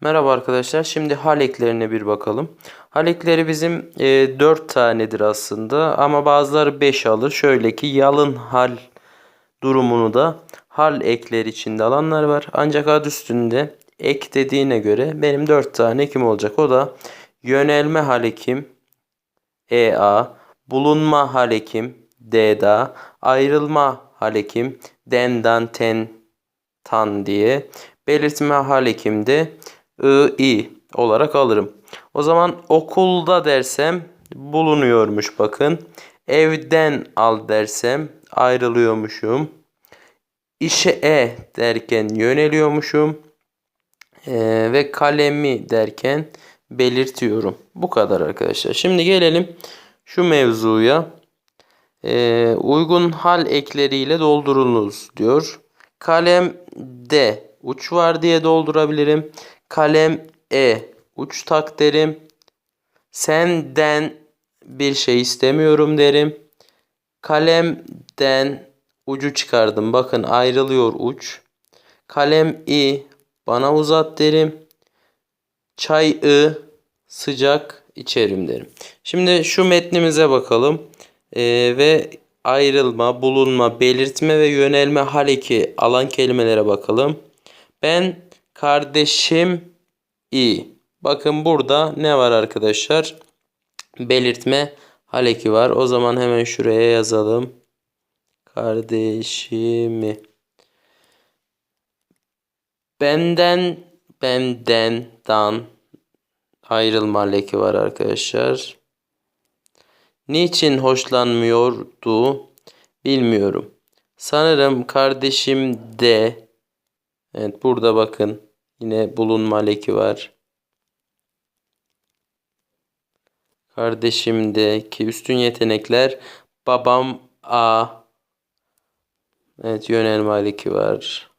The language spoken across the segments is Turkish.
Merhaba arkadaşlar. Şimdi hal eklerine bir bakalım. Hal ekleri bizim e, 4 tanedir aslında ama bazıları 5 alır. Şöyle ki yalın hal durumunu da hal ekleri içinde alanlar var. Ancak adı üstünde ek dediğine göre benim 4 tane ekim olacak. O da yönelme hal ekim EA, bulunma hal ekim D'da, ayrılma hal ekim dendan ten tan diye belirtme hal ekimde I, i olarak alırım. O zaman okulda dersem bulunuyormuş bakın. Evden al dersem ayrılıyormuşum. İşe e derken yöneliyormuşum. Ee, ve kalemi derken belirtiyorum. Bu kadar arkadaşlar. Şimdi gelelim şu mevzuya. Ee, uygun hal ekleriyle doldurunuz diyor. Kalem D uç var diye doldurabilirim. Kalem E uç tak derim. Senden bir şey istemiyorum derim. Kalemden ucu çıkardım. Bakın ayrılıyor uç. Kalem i bana uzat derim. Çay ı sıcak içerim derim. Şimdi şu metnimize bakalım. Ee, ve ayrılma, bulunma, belirtme ve yönelme hal eki alan kelimelere bakalım. Ben kardeşim i. Bakın burada ne var arkadaşlar? Belirtme hal eki var. O zaman hemen şuraya yazalım. Kardeşimi. Benden, benden, dan ayrılma hal eki var arkadaşlar. Niçin hoşlanmıyordu bilmiyorum. Sanırım kardeşim de Evet burada bakın yine bulunma leki var. Kardeşimdeki üstün yetenekler babam A Evet yönelme leki var.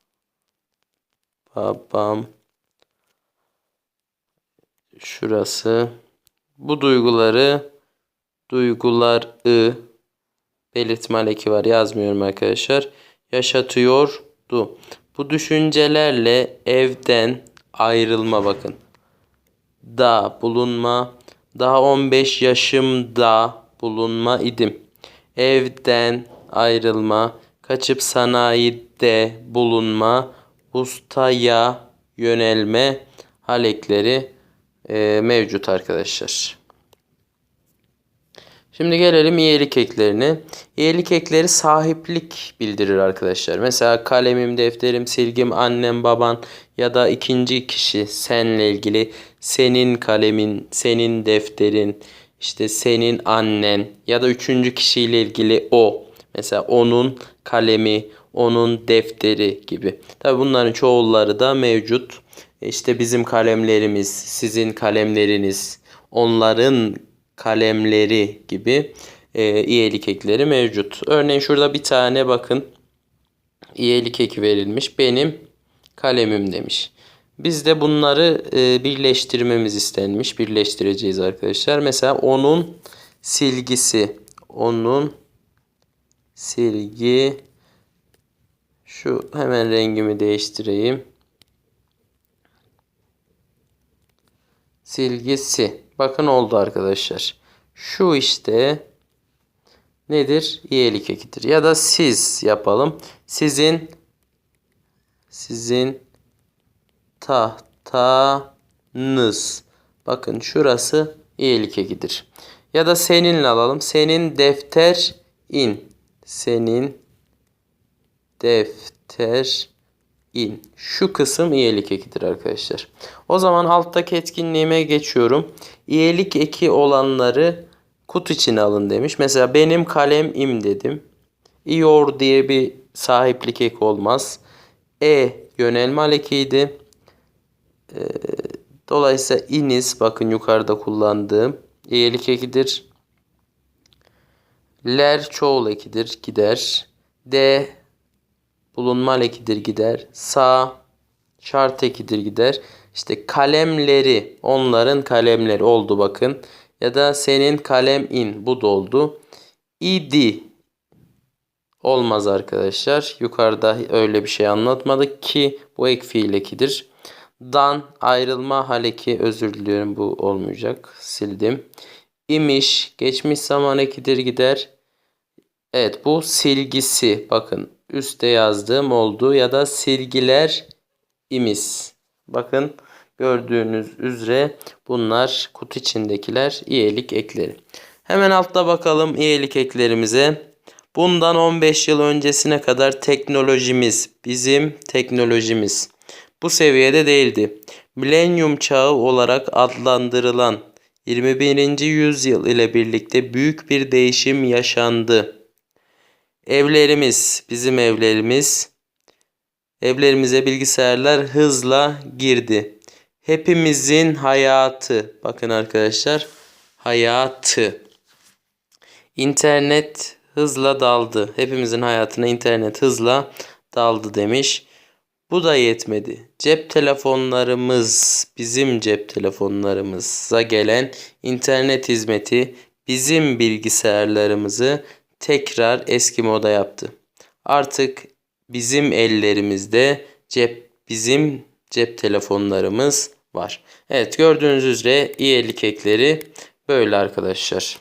Babam şurası bu duyguları duygular ı belirtme leki var yazmıyorum arkadaşlar. Yaşatıyordu. Bu düşüncelerle evden ayrılma bakın. Da bulunma. Daha 15 yaşımda bulunma idim. Evden ayrılma. Kaçıp sanayide bulunma. Ustaya yönelme halekleri e, mevcut arkadaşlar. Şimdi gelelim iyilik eklerine. İyilik ekleri sahiplik bildirir arkadaşlar. Mesela kalemim, defterim, silgim, annem, baban ya da ikinci kişi senle ilgili senin kalemin, senin defterin, işte senin annen ya da üçüncü kişiyle ilgili o. Mesela onun kalemi, onun defteri gibi. Tabi bunların çoğulları da mevcut. İşte bizim kalemlerimiz, sizin kalemleriniz, onların kalemleri gibi e, iyelik ekleri mevcut. Örneğin şurada bir tane bakın iyelik eki verilmiş. Benim kalemim demiş. Biz de bunları e, birleştirmemiz istenmiş. Birleştireceğiz arkadaşlar. Mesela onun silgisi. Onun silgi şu hemen rengimi değiştireyim. Silgisi. Bakın oldu arkadaşlar. Şu işte nedir? İyelik ekidir. Ya da siz yapalım. Sizin sizin tahtanız. Bakın şurası iyilik ekidir. Ya da seninle alalım. Senin defter in. Senin defter in. Şu kısım iyilik ekidir arkadaşlar. O zaman alttaki etkinliğime geçiyorum. İyilik eki olanları kut içine alın demiş. Mesela benim kalem im dedim. İyor diye bir sahiplik eki olmaz. E yönelme alekiydi. Ee, dolayısıyla iniz bakın yukarıda kullandığım iyilik ekidir. Ler çoğul ekidir gider. D bulunma ekidir gider. Sa şart ekidir gider. İşte kalemleri onların kalemleri oldu bakın. Ya da senin kalem in bu doldu. İdi olmaz arkadaşlar. Yukarıda öyle bir şey anlatmadık ki bu ek fiil ekidir. Dan ayrılma hal eki özür diliyorum bu olmayacak. Sildim. İmiş geçmiş zaman ekidir gider. Evet bu silgisi. Bakın üstte yazdığım oldu ya da silgiler imiz. Bakın gördüğünüz üzere bunlar kutu içindekiler iyilik ekleri. Hemen altta bakalım iyilik eklerimize. Bundan 15 yıl öncesine kadar teknolojimiz, bizim teknolojimiz bu seviyede değildi. Milenyum çağı olarak adlandırılan 21. yüzyıl ile birlikte büyük bir değişim yaşandı. Evlerimiz, bizim evlerimiz, evlerimize bilgisayarlar hızla girdi. Hepimizin hayatı, bakın arkadaşlar, hayatı. İnternet hızla daldı. Hepimizin hayatına internet hızla daldı demiş. Bu da yetmedi. Cep telefonlarımız, bizim cep telefonlarımıza gelen internet hizmeti bizim bilgisayarlarımızı tekrar eski moda yaptı. Artık bizim ellerimizde cep bizim cep telefonlarımız var. Evet gördüğünüz üzere iyilik ekleri böyle arkadaşlar.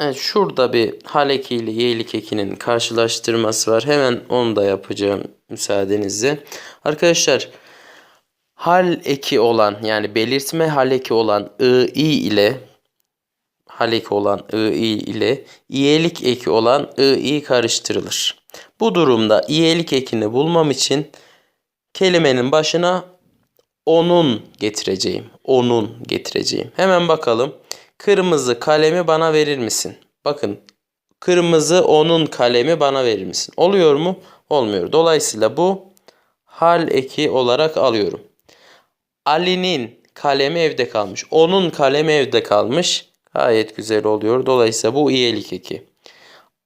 Evet şurada bir hal eki ile yeğlik ekinin karşılaştırması var. Hemen onu da yapacağım müsaadenizle. Arkadaşlar hal eki olan yani belirtme hal eki olan ı i ile hal eki olan ı i ile iyelik eki olan ı i karıştırılır. Bu durumda iyelik ekini bulmam için kelimenin başına onun getireceğim. Onun getireceğim. Hemen bakalım. Kırmızı kalemi bana verir misin? Bakın kırmızı onun kalemi bana verir misin? Oluyor mu? Olmuyor. Dolayısıyla bu hal eki olarak alıyorum. Ali'nin kalemi evde kalmış. Onun kalemi evde kalmış. Gayet güzel oluyor. Dolayısıyla bu iyilik eki.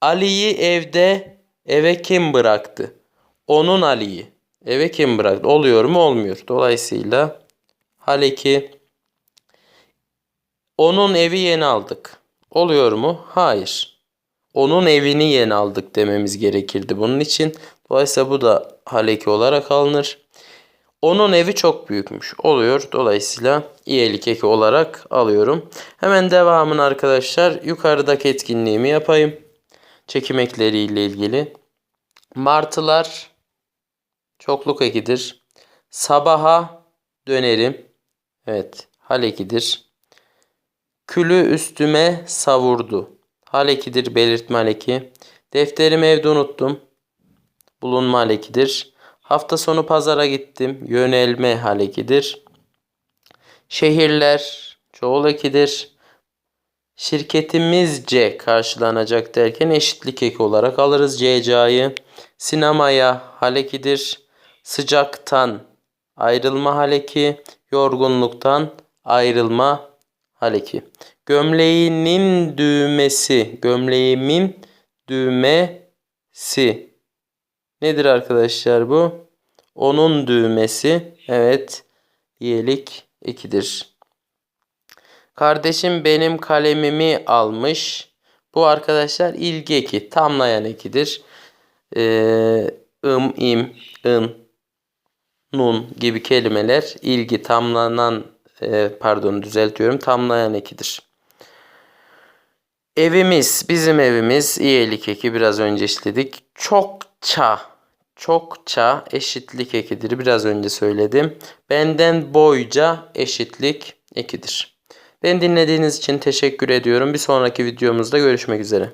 Ali'yi evde eve kim bıraktı? Onun Ali'yi. Eve kim bıraktı? Oluyor mu? Olmuyor. Dolayısıyla hal eki onun evi yeni aldık. Oluyor mu? Hayır. Onun evini yeni aldık dememiz gerekirdi bunun için. Dolayısıyla bu da haleki olarak alınır. Onun evi çok büyükmüş. Oluyor. Dolayısıyla iyilik eki olarak alıyorum. Hemen devamını arkadaşlar yukarıdaki etkinliğimi yapayım. Çekim ekleriyle ilgili. Martılar çokluk ekidir. Sabaha dönerim. Evet. Hal ekidir. Külü üstüme savurdu. Halekidir belirtme haleki. Defterimi evde unuttum. Bulunma halekidir. Hafta sonu pazara gittim. Yönelme halekidir. Şehirler çoğul ekidir. Şirketimizce karşılanacak derken eşitlik eki olarak alırız CC'yi. Sinemaya halekidir. Sıcaktan ayrılma haleki. Yorgunluktan ayrılma Haleki. Gömleğinin düğmesi. Gömleğimin düğmesi. Nedir arkadaşlar bu? Onun düğmesi. Evet. Diyelik 2'dir. Kardeşim benim kalemimi almış. Bu arkadaşlar ilgi eki. Tamlayan ekidir. Ee, ım, im, ın, nun gibi kelimeler ilgi tamlanan e, pardon düzeltiyorum tamlayan ekidir. Evimiz, bizim evimiz iyilik eki biraz önce işledik. Çokça, çokça eşitlik ekidir. Biraz önce söyledim. Benden boyca eşitlik ekidir. Ben dinlediğiniz için teşekkür ediyorum. Bir sonraki videomuzda görüşmek üzere.